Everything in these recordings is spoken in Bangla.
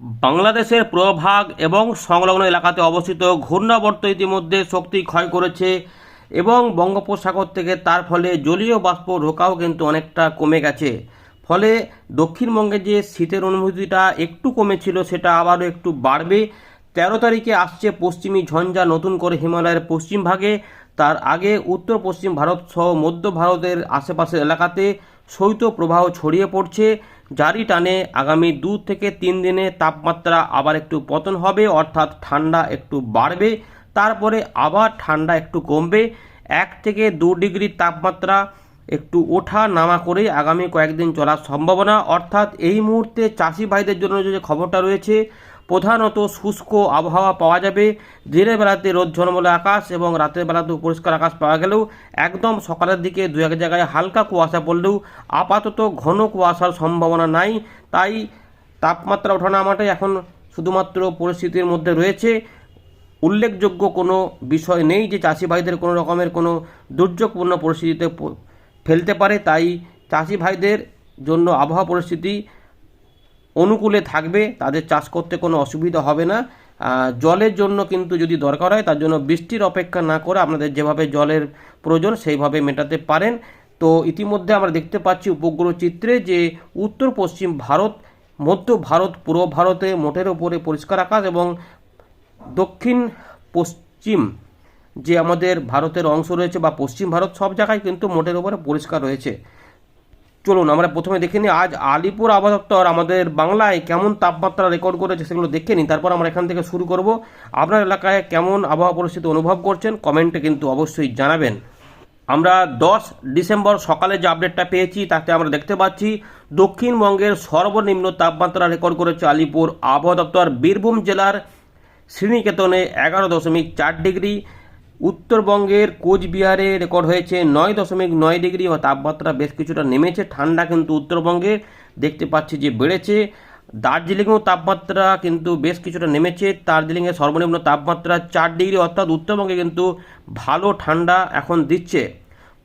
বাংলাদেশের প্রভাগ এবং সংলগ্ন এলাকাতে অবস্থিত ঘূর্ণাবর্ত ইতিমধ্যে শক্তি ক্ষয় করেছে এবং বঙ্গোপসাগর থেকে তার ফলে জলীয় বাষ্প ঢোকাও কিন্তু অনেকটা কমে গেছে। ফলে দক্ষিণবঙ্গে যে শীতের অনুভূতিটা একটু কমেছিল, সেটা আবারও একটু বাড়বে। তেরো তারিখে আসছে পশ্চিমী ঝঞ্ঝা, নতুন করে হিমালয়ের পশ্চিম ভাগে। তার আগে উত্তর পশ্চিম ভারত সহ মধ্য ভারতের আশেপাশের এলাকাতে শৈত্য প্রবাহ ছড়িয়ে পড়ছে। জারি টানে আগামী দু থেকে তিন দিনে তাপমাত্রা আবার একটু পতন হবে, অর্থাৎ ঠান্ডা একটু বাড়বে। তারপরে আবার ঠান্ডা একটু কমবে। এক থেকে দু ডিগ্রি তাপমাত্রা একটু ওঠা নামা করে আগামী কয়েকদিন চলার সম্ভাবনা। অর্থাৎ এই মুহূর্তে চাষি ভাইদের জন্য যে খবরটা রয়েছে প্রধানত শুষ্ক আবহাওয়া পাওয়া যাবে। দিনের বেলাতে রোদ ঝলমলে আকাশ এবং রাতের বেলাতেও পরিষ্কার আকাশ পাওয়া গেলেও একদম সকালের দিকে দু এক জায়গায় হালকা কুয়াশা পড়লেও আপাতত ঘন কুয়াশার সম্ভাবনা নাই। তাই তাপমাত্রা ওঠানামাটাই এখন শুধুমাত্র পরিস্থিতির মধ্যে রয়েছে। উল্লেখযোগ্য কোনো বিষয় নেই যে চাষি ভাইদের কোনো রকমের কোনো দুর্যোগপূর্ণ পরিস্থিতিতে ফেলতে পারে। তাই চাষি ভাইদের জন্য আবহাওয়া পরিস্থিতি অনুকূলে থাকবে, তাদের চাষ করতে কোনো অসুবিধা হবে না। জলের জন্য কিন্তু যদি দরকার হয়, তার জন্য বৃষ্টির অপেক্ষা না করে আপনাদের যেভাবে জলের প্রয়োজন সেইভাবে মেটাতে পারেন। তো ইতিমধ্যে আমরা দেখতে পাচ্ছি উপগ্রহ চিত্রে যে উত্তর পশ্চিম ভারত, মধ্য ভারত, পূর্ব ভারতে মোটের ওপরে পরিষ্কার আকাশ এবং দক্ষিণ পশ্চিম যে আমাদের ভারতের অংশ রয়েছে বা পশ্চিম ভারত সব জায়গায় কিন্তু মোটের ওপরে পরিষ্কার রয়েছে। চলুন, আমরা প্রথমে দেখে নিই আজ আলিপুর আবহাওয়া দপ্তর আমাদের বাংলায় কেমন তাপমাত্রা রেকর্ড করেছে সেগুলো দেখে নিই তারপর আমরা এখান থেকে শুরু করব। আপনার এলাকায় কেমন আবহাওয়া পরিস্থিতি অনুভব করছেন কমেন্টে কিন্তু অবশ্যই জানাবেন। আমরা দশ ডিসেম্বর সকালে যে আপডেটটা পেয়েছি, তাতে আমরা দেখতে পাচ্ছি দক্ষিণবঙ্গের সর্বনিম্ন তাপমাত্রা রেকর্ড করেছে আলিপুর আবহাওয়া দপ্তর। বীরভূম জেলার শ্রীনিকেতনে এগারো দশমিক চার ডিগ্রি উত্তরবঙ্গের কোচবিহারে রেকর্ড হয়েছে নয় দশমিক নয় ডিগ্রি ও তাপমাত্রা বেশ কিছুটা নেমেছে। ঠান্ডা কিন্তু উত্তরবঙ্গে দেখতে পাচ্ছি যে বেড়েছে। দার্জিলিংয়েও তাপমাত্রা কিন্তু বেশ কিছুটা নেমেছে। দার্জিলিংয়ের সর্বনিম্ন তাপমাত্রা চার ডিগ্রি, অর্থাৎ উত্তরবঙ্গে কিন্তু ভালো ঠান্ডা এখন দিচ্ছে।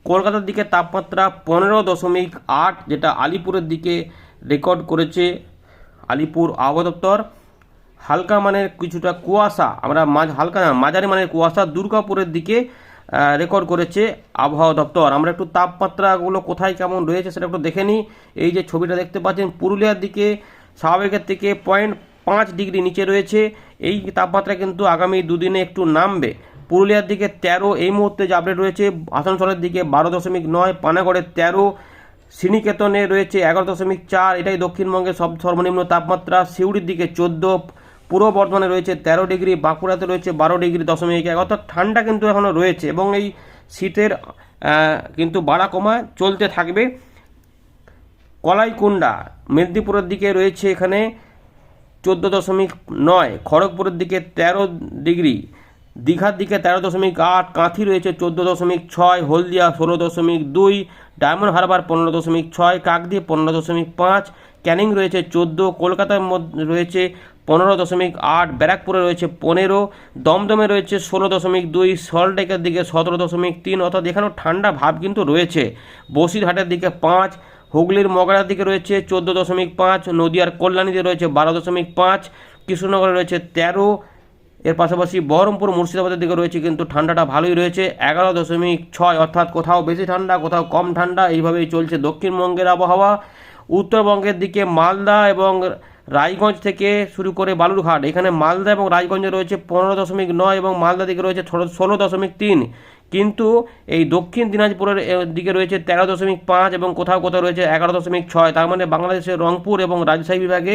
কলকাতার দিকে তাপমাত্রা পনেরো দশমিক আট, যেটা আলিপুরের দিকে রেকর্ড করেছে আলিপুর আবহাওয়া দপ্তর। হালকা মানের কিছুটা কুয়াশা, আমরা মাঝ, হালকা মাঝারি মানের কুয়াশা দুর্গাপুরের দিকে রেকর্ড করেছে আবহাওয়া দপ্তর। আমরা একটু তাপমাত্রাগুলো কোথায় কেমন রয়েছে সেটা একটু দেখে নিই। এই যে ছবিটা দেখতে পাচ্ছেন, পুরুলিয়ার দিকে স্বাভাবিকের থেকে পয়েন্ট পাঁচ ডিগ্রি নিচে রয়েছে। এই তাপমাত্রা কিন্তু আগামী দুদিনে একটু নামবে। পুরুলিয়ার দিকে তেরো এই মুহূর্তে যে আপডেট রয়েছে, আসানসোলের দিকে বারো দশমিক নয়, পানাগড়ে তেরো শ্রীনিকেতনে রয়েছে এগারো দশমিক চার, এটাই দক্ষিণবঙ্গের সব সর্বনিম্ন তাপমাত্রা। সিউড়ির দিকে চোদ্দ পূর্ব বর্ধমানে রয়েছে তেরো ডিগ্রি, বাঁকুড়াতে রয়েছে বারো ডিগ্রি দশমিক এক, অর্থাৎ ঠান্ডা কিন্তু এখনও রয়েছে এবং এই শীতের কিন্তু বাড়া কমা চলতে থাকবে। কলাইকুণ্ডা, মেদিনীপুরের দিকে রয়েছে এখানে চোদ্দ দশমিক নয়, খড়গপুরের দিকে তেরো ডিগ্রি, দীঘার দিকে তেরো দশমিক আট, কাঁথি রয়েছে চোদ্দ দশমিক ছয়, হলদিয়া ষোলো দশমিক দুই, ডায়মন্ড হারবার পনেরো দশমিক ছয়, কাকদ্বীপ পনেরো দশমিক পাঁচ, ক্যানিং রয়েছে চোদ্দ, কলকাতার মধ্যে রয়েছে পনেরো দশমিক আট, ব্যারাকপুরে রয়েছে পনেরো, দমদমে রয়েছে ষোলো দশমিক দুই, সল্টলেকের দিকে সতেরো দশমিক তিন, অর্থাৎ এখানেও ঠান্ডা ভাব কিন্তু রয়েছে। বসিরহাটের দিকে পাঁচ, হুগলির মগরার দিকে রয়েছে চোদ্দ দশমিক পাঁচ, নদিয়ার কল্যাণীতে রয়েছে বারো দশমিক পাঁচ, কৃষ্ণনগরে রয়েছে তেরো, এর পাশাপাশি বহরমপুর, মুর্শিদাবাদের দিকে রয়েছে কিন্তু ঠান্ডাটা ভালোই রয়েছে, এগারো দশমিক ছয়, অর্থাৎ কোথাও বেশি ঠান্ডা, কোথাও কম ঠান্ডা, এইভাবেই চলছে দক্ষিণবঙ্গের আবহাওয়া। উত্তরবঙ্গের দিকে মালদা এবং রায়গঞ্জ থেকে শুরু করে বালুরঘাট। এখানে মালদা এবং রায়গঞ্জে রয়েছে পনেরো দশমিক নয় এবং মালদা দিকে রয়েছে ষোলো দশমিক তিন। কিন্তু এই দক্ষিণ দিনাজপুরের দিকে রয়েছে তেরো দশমিক পাঁচ এবং কোথাও কোথাও রয়েছে এগারো দশমিক ছয়। তার মানে বাংলাদেশের রংপুর এবং রাজশাহী বিভাগে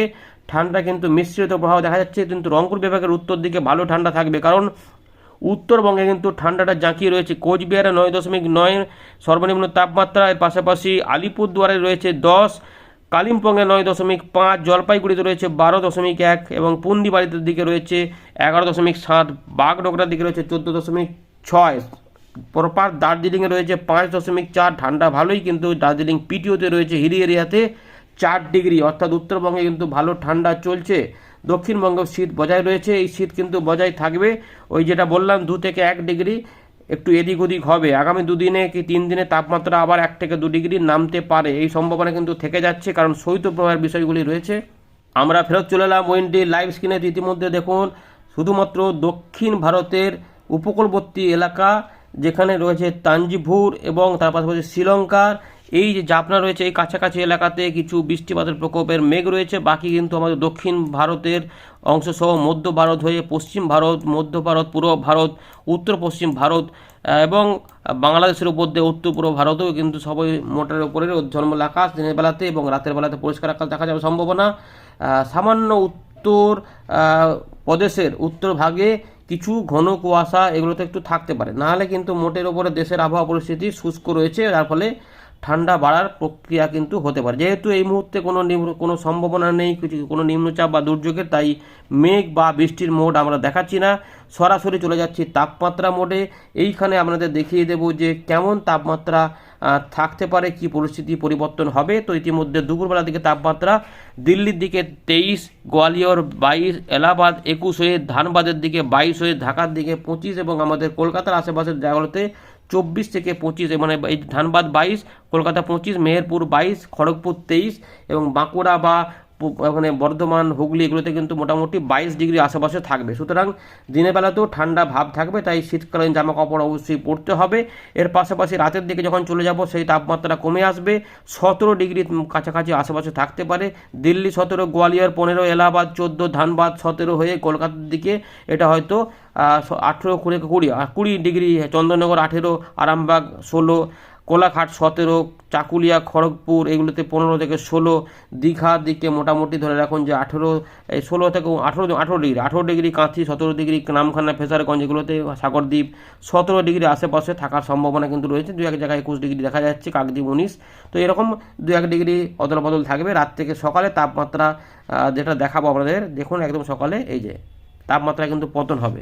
ঠান্ডা কিন্তু মিশ্রিত প্রভাব দেখা যাচ্ছে। কিন্তু রংপুর বিভাগের উত্তর দিকে ভালো ঠান্ডা থাকবে কারণ উত্তরবঙ্গে কিন্তু ঠান্ডাটা জাঁকিয়ে রয়েছে। কোচবিহারে নয় দশমিক নয় সর্বনিম্ন তাপমাত্রা। এর পাশাপাশি আলিপুরদুয়ারে রয়েছে দশ কালিম্পংয়ে নয় দশমিক পাঁচ, জলপাইগুড়িতে রয়েছে বারো দশমিক এক এবং পুন্ডিবাড়িতে দিকে রয়েছে এগারো দশমিক সাত, বাগডোগরার দিকে রয়েছে চোদ্দ দশমিক ছয়। প্রপার দার্জিলিংয়ে রয়েছে পাঁচ দশমিক চার, ঠান্ডা ভালোই কিন্তু দার্জিলিং পিটিওতে রয়েছে হিলি এরিয়াতে চার ডিগ্রি। অর্থাৎ উত্তরবঙ্গে কিন্তু ভালো ঠান্ডা চলছে। দক্ষিণবঙ্গেও শীত বজায় রয়েছে। এই শীত কিন্তু বজায় থাকবে। ওই যেটা বললাম, দু থেকে এক ডিগ্রি। একটু এদিক ওদিক হবে। আগামী দুদিনে কি তিন দিনে তাপমাত্রা আবার এক থেকে দু ডিগ্রি নামতে পারে? এই সম্ভাবনা কিন্তু থেকে যাচ্ছে, কারণ শৈত্যপ্রবাহের বিষয়গুলি রয়েছে। আমরা ফেরত চলে এলাম ওয়েন্ডি লাইভ স্ক্রিনে। ইতিমধ্যে দেখুন, শুধুমাত্র দক্ষিণ ভারতের উপকূলবর্তী এলাকা যেখানে রয়েছে তাঞ্জিভুর এবং তার পাশাপাশি শ্রীলঙ্কার এই যে জাপনা রয়েছে, এই কাছাকাছি এলাকাতে কিছু বৃষ্টিপাতের প্রকোপের মেঘ রয়েছে। বাকি কিন্তু আমাদের দক্ষিণ ভারতের অংশ সহ মধ্য ভারত হয়ে পশ্চিম ভারত, মধ্য ভারত, পূর্ব ভারত, উত্তর পশ্চিম ভারত এবং বাংলাদেশের উপর দিয়ে উত্তর পূর্ব ভারতেও কিন্তু সবাই মোটরের উপরে ঝলমল আকাশ, দিনের বেলাতে এবং রাতের বেলাতে পরিষ্কার আকাশ দেখা যাবে সম্ভাবনা। সামান্য উত্তর প্রদেশের উত্তর ভাগে কিছু ঘন কুয়াশা এগুলোতে একটু থাকতে পারে। নাহলে কিন্তু মোটের ওপরে দেশের আবহাওয়া পরিস্থিতি শুষ্ক রয়েছে, যার ফলে ঠান্ডা বাড়ার প্রক্রিয়া কিন্তু হতে পারে। যেহেতু এই মুহূর্তে কোনো নিম্ন- কোনো সম্ভাবনা নেই, কিছু, কোনো নিম্নচাপ বা দুর্যোগের তাই মেঘ বা বৃষ্টির মোড আমরা দেখাচ্ছি না। সরাসরি চলে যাচ্ছি তাপমাত্রা মোডে। এইখানে আপনাদের দেখিয়ে দেব যে কেমন তাপমাত্রা থাকতে পারে, কি পরিস্থিতি পরিবর্তন হবে। তো ইতিমধ্যে দুপুরবেলার দিকে তাপমাত্রা দিল্লির দিকে তেইশ, গোয়ালিয়র বাইশ, এলাহাবাদ একুশ হয়ে, ধানবাদের দিকে বাইশ হয়ে, ঢাকার দিকে পঁচিশ এবং আমাদের কলকাতার আশেপাশের জায়গাগুলোতে চব্বিশ থেকে পঁচিশ মানে এই ধানবাদ বাইশ, কলকাতা পঁচিশ, মেহেরপুর বাইশ, খড়গপুর তেইশ এবং বাঁকুড়া বা ওখানে বর্ধমান, হুগলি এগুলোতে কিন্তু মোটামুটি বাইশ ডিগ্রি আশেপাশে থাকবে। সুতরাং দিনের বেলাতেও ঠান্ডা ভাব থাকবে, তাই শীতকালীন জামা কাপড় অবশ্যই পরতে হবে। এর পাশাপাশি রাতের দিকে যখন চলে যাব, সেই তাপমাত্রা কমে আসবে। সতেরো ডিগ্রি কাছাকাছি আশেপাশে থাকতে পারে। দিল্লি সতেরো, গোয়ালিয়র পনেরো, এলাহাবাদ চোদ্দ, ধানবাদ সতেরো হয়ে কলকাতার দিকে এটা হয়তো আঠেরো, কুড়ি কুড়ি কুড়ি ডিগ্রি চন্দননগর আঠেরো, আরামবাগ ষোলো কোলাঘাট সতেরো, চাকুলিয়া, খড়গপুর, এগুলোতে পনেরো থেকে ষোলো দীঘার দিকে মোটামুটি ধরে রাখুন যে আঠেরো, এই ষোলো থেকে আঠেরো আঠেরো ডিগ্রি আঠেরো ডিগ্রি কাঁথি, সতেরো ডিগ্রি নামখানা ফেসারগঞ্জ এগুলোতে সাগরদ্বীপ, সতেরো ডিগ্রি আশেপাশে থাকার সম্ভাবনা কিন্তু রয়েছে। দু এক জায়গায় একুশ ডিগ্রি দেখা যাচ্ছে কাকদ্বীপ, উনিশ। তো এরকম দু এক ডিগ্রি অদল বদল থাকবে। রাত থেকে সকালে তাপমাত্রা যেটা দেখাবো আপনাদের, দেখুন একদম সকালে এই যে, তাপমাত্রা কিন্তু পতন হবে।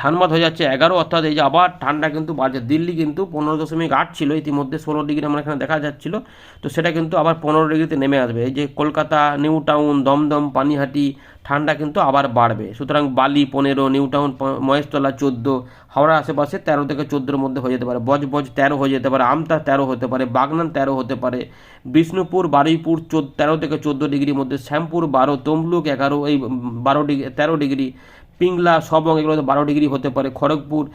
ধানবাদ হয়ে যাচ্ছে এগারো, অর্থাৎ এই যে আবার ঠান্ডা কিন্তু বাড়ছে। দিল্লি কিন্তু পনেরো দশমিক আট ছিল, ইতিমধ্যে ষোলো ডিগ্রি আমরা এখানে দেখা যাচ্ছিল। তো সেটা কিন্তু আবার পনেরো ডিগ্রিতে নেমে আসবে। এই যে কলকাতা নিউ টাউন দমদম, পানিহাটি, ঠান্ডা কিন্তু আবার বাড়বে। সুতরাং বালি পনেরো নিউ টাউন মহেশতলা চোদ্দ, হাওড়া আশেপাশে তেরো থেকে চোদ্দোর মধ্যে হয়ে যেতে পারে। বজবজ তেরো হয়ে যেতে পারে, আমতা তেরো হতে পারে, বাগনান তেরো হতে পারে, বিষ্ণুপুর, বারুইপুর চোদ্দ, তেরো থেকে চোদ্দ ডিগ্রির মধ্যে, শ্যামপুর বারো, তমলুক এগারো, এই বারো ডিগ্রি, তেরো ডিগ্রি পিংলা, সবং, এগুলো তো বারো ডিগ্রি হতে পারে। খড়গপুর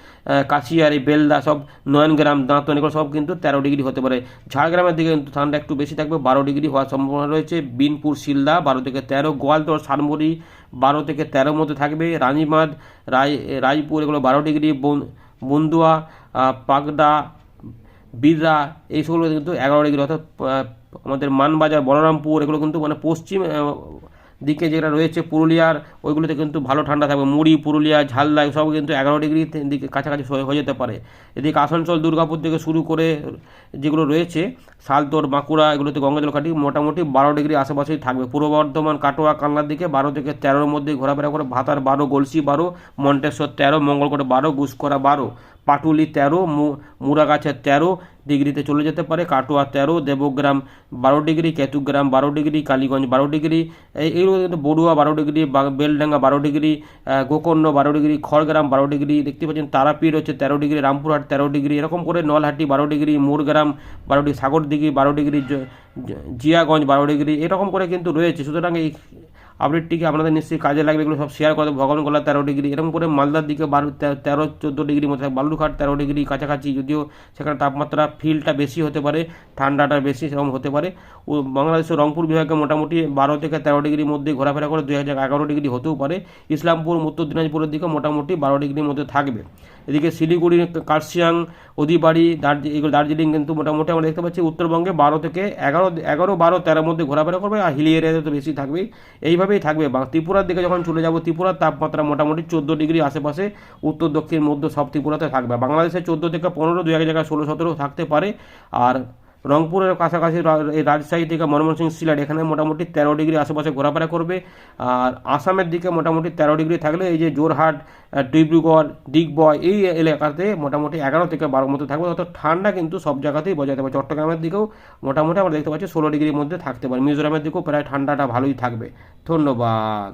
কাশিয়ারি, বেলদা, সব নয়নগ্রাম, দাঁতন, এগুলো সব কিন্তু তেরো ডিগ্রি হতে পারে। ঝাড়গ্রামের দিকে কিন্তু ঠান্ডা একটু বেশি থাকবে, বারো ডিগ্রি হওয়ার সম্ভাবনা রয়েছে। বিনপুর, শিলদা, বারো থেকে তেরো। গোয়ালতোড় শানমুড়ি বারো থেকে তেরোর মধ্যে থাকবে। রানীমাদ, রায়, রায়পুর, এগুলো বারো ডিগ্রি। বন- বন্দুয়া পাগদা বিদরা এই সবগুলো কিন্তু এগারো ডিগ্রি। অর্থাৎ আমাদের মানবাজার, বলরামপুর, এগুলো কিন্তু মানে পশ্চিম দিকে যেটা রয়েছে পুরুলিয়ার, ওইগুলোতে কিন্তু ভালো ঠান্ডা থাকবে। মুড়ি, পুরুলিয়া, ঝালদা সব কিন্তু এগারো ডিগ্রি দিকে কাছাকাছি হয়ে যেতে পারে। এদিকে আসানসোল, দুর্গাপুর থেকে শুরু করে যেগুলো রয়েছে, শালতোর, বাঁকুড়া, এগুলোতে গঙ্গাজল কাটি মোটামুটি বারো ডিগ্রি আশেপাশেই থাকবে। পূর্ব বর্ধমান, কাটোয়া কান্নার দিকে বারো থেকে তেরোর মধ্যে ঘোরাফেরা করে ভাতার বারো, গলসি বারো, মন্টেশ্বর তেরো, মঙ্গলকোটে বারো, গুসকরা বারো, পাটুলি তেরো মুরাগাছের তেরো ডিগ্রিতে চলে যেতে পারে কাটোয়া তেরো দেবগ্রাম বারো ডিগ্রি কেতুগ্রাম বারো ডিগ্রি কালীগঞ্জ বারো ডিগ্রি এই এইগুলো কিন্তু বড়ুয়া বারো ডিগ্রি বেলডাঙ্গা বারো ডিগ্রি গোকর্ণ বারো ডিগ্রি খড়গ্রাম বারো ডিগ্রি দেখতে পাচ্ছেন তারাপীঠ হচ্ছে তেরো ডিগ্রি রামপুরহাট তেরো ডিগ্রি এরকম করে নলহাটি বারো ডিগ্রি মোরগ্রাম বারো ডিগ্রি সাগরদিঘি বারো ডিগ্রি জিয়াগঞ্জ বারো ডিগ্রি এরকম করে কিন্তু রয়েছে সুতরাং এই আপডেটটিকে আপনাদের নিশ্চয়ই কাজে লাগবে, এগুলো সব শেয়ার করে ভগবানগোলা তেরো ডিগ্রি। এরকম করে মালদার দিকে বারো, তেরো চোদ্দ ডিগ্রি থাকে। বালুরঘাট তেরো ডিগ্রি কাছাকাছি, যদিও সেখানে তাপমাত্রা ফিলটা বেশি হতে পারে, ঠান্ডাটা বেশি সেরকম হতে পারে। ও বাংলাদেশের রংপুর বিভাগে মোটামুটি বারো থেকে তেরো ডিগ্রির মধ্যে ঘোরাফেরা করে দুই হাজার এগারো ডিগ্রি হতেও পারে। ইসলামপুর, উত্তর দিনাজপুরের দিকে মোটামুটি বারো ডিগ্রির মধ্যে থাকবে। এদিকে শিলিগুড়ি, কার্শিয়াং অদিবাড়ি দার্জি, এগুলো দার্জিলিং কিন্তু মোটামুটি আমরা দেখতে পাচ্ছি উত্তরবঙ্গে বারো থেকে এগারো এগারো, বারো তেরোর মধ্যে ঘোরাফেরা করবে, আর হিলি এরিয়াতে তো বেশি থাকবেই। এইভাবেই থাকবে। বা ত্রিপুরার দিকে যখন চলে যাব, ত্রিপুরার তাপমাত্রা মোটামুটি চোদ্দ ডিগ্রি আশেপাশে, উত্তর, দক্ষিণ, মধ্য সব ত্রিপুরাতে থাকবে। বাংলাদেশে চোদ্দ থেকে পনেরো দু এক জায়গায় ষোলো, সতেরো থাকতে পারে। আর রংপুরের কাছাকাছি এই রাজশাহী থেকে ময়মনসিংহ সিলেট, এখানে মোটামুটি তেরো ডিগ্রি আশেপাশে ঘোরাফেরা করবে। আর আসামের দিকে মোটামুটি তেরো ডিগ্রি থাকলে এই যে জোরহাট ডিব্রুগড়, ডিগবয় এই এলাকাতে মোটামুটি এগারো থেকে বারোর মধ্যে থাকবে। অর্থাৎ ঠান্ডা কিন্তু সব জায়গাতেই বজায় থাকবে। চট্টগ্রামের দিকেও মোটামুটি আমরা দেখতে পাচ্ছি ষোলো ডিগ্রির মধ্যে থাকতে পারে। মিজোরামের দিকেও প্রায় ঠান্ডাটা ভালোই থাকবে। ধন্যবাদ।